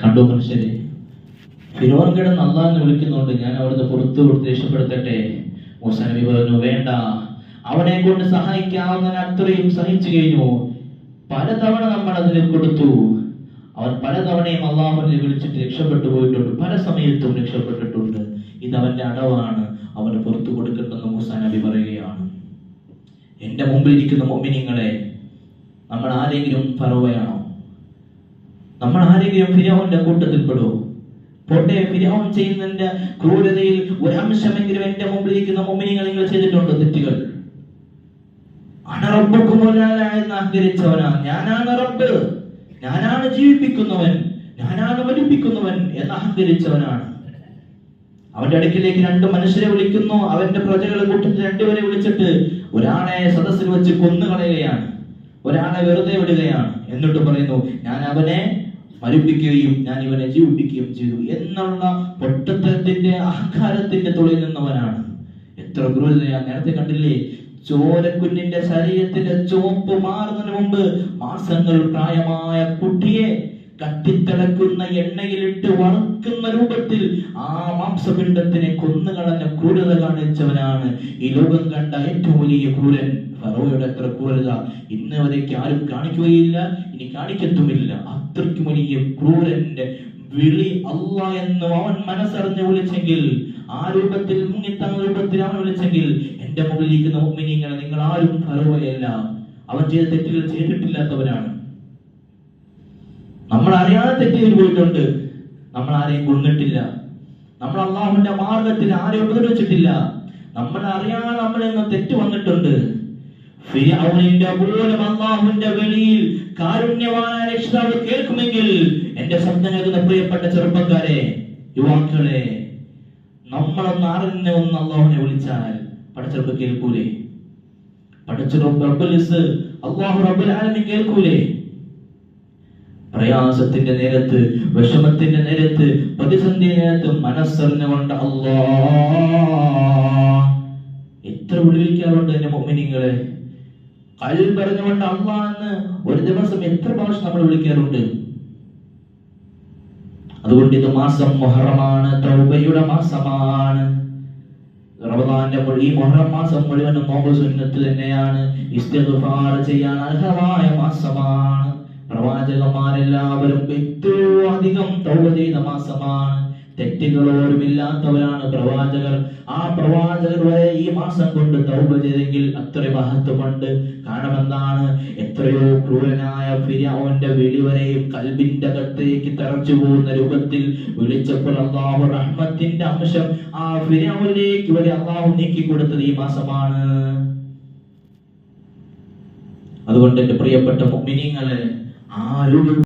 കണ്ടു മനുഷ്യരെ? ഫിറോൻ കിടന്ന് അള്ളാഹിനെ വിളിക്കുന്നുണ്ട് ഞാൻ അവിടുന്ന് പുറത്തു കൊടുത്ത് രക്ഷപ്പെടുത്തട്ടെ. മൂസ നബി പറഞ്ഞു വേണ്ട. അവനെ കൊണ്ട് സഹായിക്കാവുന്ന അത്രയും സഹിച്ചു കഴിഞ്ഞു. പലതവണ നമ്മൾ അതിന് കൊടുത്തു. അവൻ പലതവണയും അള്ളാഹുവിനെ വിളിച്ചിട്ട് രക്ഷപ്പെട്ടു പോയിട്ടുണ്ട്. പല സമയത്തും രക്ഷപ്പെട്ടിട്ടുണ്ട്. ഇത് അവന്റെ അടവാണ്. അവന് പുറത്തു കൊടുക്കണ്ടെന്ന് മൂസ നബി പറയുകയാണ്. എന്റെ മുമ്പിൽ ഇരിക്കുന്ന മൊമിനിങ്ങളെ നമ്മൾ ആരെങ്കിലും പറവയാണോ? നമ്മൾ ആരെങ്കിലും ഫിരോന്റെ കൂട്ടത്തിൽപ്പെടുവോ? പോട്ടെ ഫിരോൻ ചെയ്യുന്നതിന്റെ ക്രൂരതയിൽ ഒരു അംശമെങ്കിലും എന്റെ മുമ്പിലേക്ക് ഇരിക്കുന്ന മൊമിനിങ്ങൾ നിങ്ങൾ ചെയ്തിട്ടുണ്ട് തെറ്റുകൾ? അണറബ്ബുക്കുമൊരാളായെന്ന് ആഗ്രഹിച്ചവനാ ഞാനാണ് റബ്ബ്. ഞാനാണ് ജീവിപ്പിക്കുന്നവൻ. ഞാനാണ് മരിപ്പിക്കുന്നവൻ എന്ന് അഹങ്കരിച്ചവനാണ്. അവന്റെ അടുക്കിലേക്ക് രണ്ട് മനുഷ്യരെ വിളിക്കുന്നു. അവന്റെ പ്രജകളെ കൂട്ടത്തിൽ രണ്ടുപേരെ വിളിച്ചിട്ട് ഒരാളെ സദസ്സിൽ വെച്ച് കൊന്നുകളയുകയാണ്. ഒരാളെ വെറുതെ വിടുകയാണ്. എന്നിട്ട് പറയുന്നു ഞാൻ അവനെ മരിപ്പിക്കുകയും ഞാൻ ഇവനെ ജീവിപ്പിക്കുകയും ചെയ്തു. എന്നുള്ള പൊട്ടത്തരത്തിന്റെ അഹങ്കാരത്തിന്റെ തൊഴിൽ നിന്നവനാണ്. എത്ര ക്രൂരതയാ. നേരത്തെ കണ്ടില്ലേ ചോരക്കുഞ്ഞിന്റെ ശരീരത്തിന്റെ ചുവപ്പ് മാറുന്നതിന് മുമ്പ് മാസങ്ങൾ പ്രായമായ കുട്ടിയെ കത്തിത്തിളക്കുന്ന എണ്ണയിലിട്ട് വറുക്കുന്ന രൂപത്തിൽ ആ മാംസപിണ്ഡത്തിനെ കൊന്നുകളഞ്ഞ ക്രൂരത കാണിച്ചവനാണ് ഈ ലോകം കണ്ട ഏറ്റവും വലിയ ക്രൂരൻ. ഫറോയുടെ അത്ര ക്രൂരത ഇന്ന് വരേക്ക് ആരും കാണിക്കുകയില്ല ഇനി കാണിക്കത്തുമില്ല. അത്രയ്ക്കും വലിയ ക്രൂരന്റെ വിളി അല്ല എന്ന് അവൻ മനസ്സറിഞ്ഞ് വിളിച്ചെങ്കിൽ ആ രൂപത്തിൽ മുങ്ങിത്തങ്ങ രൂപത്തിൽ അവൻ വിളിച്ചെങ്കിൽ എന്റെ മുകളിലിരിക്കുന്ന ഉമ്മിനിങ്ങനെ നിങ്ങൾ ആരും ഫറോയല്ല. അവൻ ചെയ്ത തെറ്റുകൾ ചെയ്തിട്ടില്ലാത്തവരാണ് നമ്മൾ അറിയാതെ തെറ്റിയിൽ പോയിട്ടുണ്ട്. നമ്മൾ ആരെയും കൊന്നിട്ടില്ല. നമ്മൾ അള്ളാഹുവിന്റെ മാർഗത്തിൽ ആരെയും ഉപദ്രവിച്ചിട്ടില്ല. നമ്മൾ അറിയാതെ നമ്മളിൽ നിന്ന് തെറ്റ് വന്നിട്ടുണ്ട്. പോലും അള്ളാഹുവിന്റെ വെളിയിൽ കാരുണ്യവാനായ രക്ഷിതാവ് കേൾക്കുമെങ്കിൽ എന്റെ ശബ്ദം കേൾക്കുന്ന പ്രിയപ്പെട്ട ചെറുപ്പക്കാരെ യുവാക്കളെ നമ്മളൊന്ന് അറിഞ്ഞ ഒന്ന് അള്ളാഹുവിനെ വിളിച്ചാൽ പടച്ചെറുപ്പ് കേൾക്കൂലേ? പടച്ചെറുപ്പ് അള്ളാഹു റബ്ബുൽ ആലമി കേൾക്കൂലേ? പ്രയാസത്തിന്റെ നേരത്ത് വിഷമത്തിന്റെ നേരത്ത് പ്രതിസന്ധി നേരത്ത് മനസ്സറിഞ്ഞുകൊണ്ട് അല്ലാ എത്ര വിളിക്കാറുണ്ട് എന്റെ മൊമ്മിനിങ്ങളെ കൽ പറഞ്ഞുകൊണ്ട് അമ്മ എന്ന് ഒരു ദിവസം എത്ര പ്രാവശ്യം നമ്മൾ വിളിക്കാറുണ്ട്. അതുകൊണ്ട് ഇത് മാസം മൊഹറമാണ് തൗബയുടെ മാസമാണ്. റമദാന്റെ ഈ മൊഹറം മാസം മുഴുവനും നോമ്പ് സുന്നത്ത് തന്നെയാണ്. ഇസ്തിഗ്ഫാർ ചെയ്യാൻ അർഹമായ മാസമാണ്. പ്രവാചകന്മാരെല്ലാവരും ഏറ്റവും അധികം തൗബ ചെയ്ത മാസമാണ്. തെറ്റുകളോരുമില്ലാത്തവരാണ് പ്രവാചകർ. ആ പ്രവാചകർ വരെ ഈ മാസം കൊണ്ട് തൗബ ചെയ്തെങ്കിൽ അത്ര മഹത്വമുണ്ട്. കാരണം എന്താണ് എത്രയോ ക്രൂരനായ ഫിരാവന്റെ വിളി വരെയും കൽബിന്റെ അകത്തേക്ക് തറച്ചു പോകുന്ന രൂപത്തിൽ വിളിച്ചപ്പോൾ അള്ളാഹു റഹ്മത്തിന്റെ അംശം ആ ഫിരാവിലേക്ക് വരെ അള്ളാഹു നീക്കി കൊടുത്തത് ഈ മാസമാണ്. അതുകൊണ്ട് എന്റെ പ്രിയപ്പെട്ട മുഅ്മിനീങ്ങളെ ആ രൂപത്തിൽ